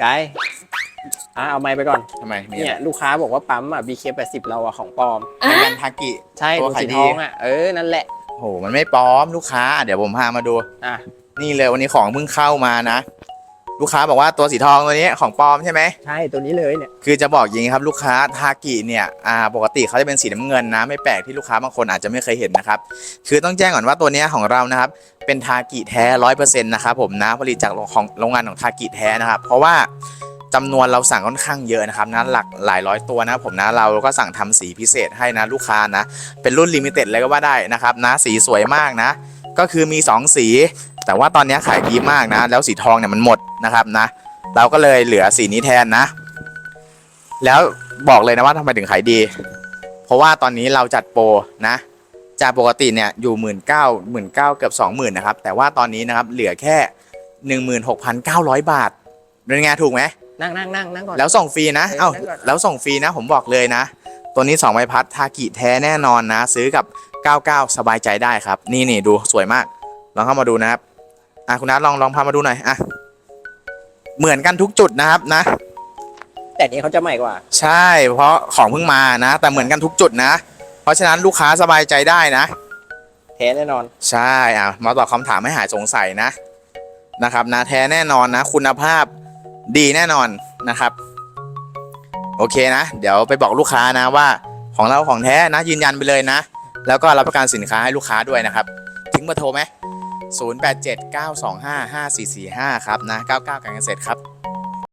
ไกด์อะเอาไม้ไปก่อน ทำไมมีเนี่ยลูกค้าบอกว่าปั๊มอะ BK80 เราอะของปลอมอะไรยันทากิ ใช่ตัตัววขายสีดี ทองอะ เออ นั่นแหละ โห มันไม่ปลอมลูกค้าเดี๋ยวผมพามาดู อะ นี่เลยวันนี้ของเพิ่งเข้ามานะ ลูกค้าบอกว่าตัวสีทองตัวนี้ของปลอมใช่ไหมใช่ตัวนี้เลยเนี่ยคือจะบอกอย่างนี้ครับลูกค้าทากิเนี่ยอ่าปกติเขาจะเป็นสีน้ำเงินนะ ไม่แปลกที่ลูกค้าบางคนอาจจะไม่เคยเห็นนะครับคือต้องแจ้งก่อนว่าตัวเนี้ยของเรานะครับเป็นทากิแท้ร้อยเปอร์เซ็นต์นะครับผมนะผลิตจากโรงของโรงงานของทากิแท้นะครับ เพราะว่าจำนวนเราสั่งค่อนข้างเยอะนะครับนะหลักหลายร้อยตัวนะครับผมนะเราก็สั่งทำสีพิเศษให้นะลูกค้านะ เป็นรุ่นลิมิเต็ดเลยก็ว่าได้นะครับนะสีสวยมากนะ ก็คือมี 2 สี แต่ว่าตอนนี้ขายดีมากนะ แล้วสีทองเนี่ยมันหมดนะครับนะ เราก็เลยเหลือสีนี้แทนนะ แล้วบอกเลยนะว่าทำไมถึงขายดี เพราะว่าตอนนี้เราจัดโปรนะ จากปกติเนี่ยอยู่หมื่นเก้าหมื่นเก้าเกือบสองหมื่นนะครับ แต่ว่าตอนนี้นะครับเหลือแค่หนึ่งหมื่นหกพันเก้าร้อยบาทเป็นไงถูกไหมนั่งนั่งนั่งนั่งก่อนแล้วส่งฟรีนะ เออเอ้าได้ก่อนแล้วส่งฟรีนะ ผมบอกเลยนะ ตัวนี้2ใบพัดทากิแท้แน่นอนนะ ซื้อกับ 99 สบายใจได้ครับ นี่นี่ดูสวยมาก ลองเข้ามาดูนะครับ อะคุณนัทลองลองพามาดูหน่อยอะเหมือนกันทุกจุดนะครับนะ แต่นี้เขาจะใหม่กว่า ใช่ เพราะของเพิ่งมานะ แต่เหมือนกันทุกจุดนะ เพราะฉะนั้นลูกค้าสบายใจได้นะแท้แน่นอน ใช่อะมาตอบคำถามให้หายสงสัยนะนะครับนะแท้แน่นอนนะ คุณภาพดีแน่นอนนะครับ โอเคนะ เดี๋ยวไปบอกลูกค้านะว่าของเราของแท้นะยืนยันไปเลยนะ แล้วก็รับประกันสินค้าให้ลูกค้าด้วยนะครับ ทิ้งเบอร์โทรไหม 0879255445 ครับนะ 99 การเกษตรครับ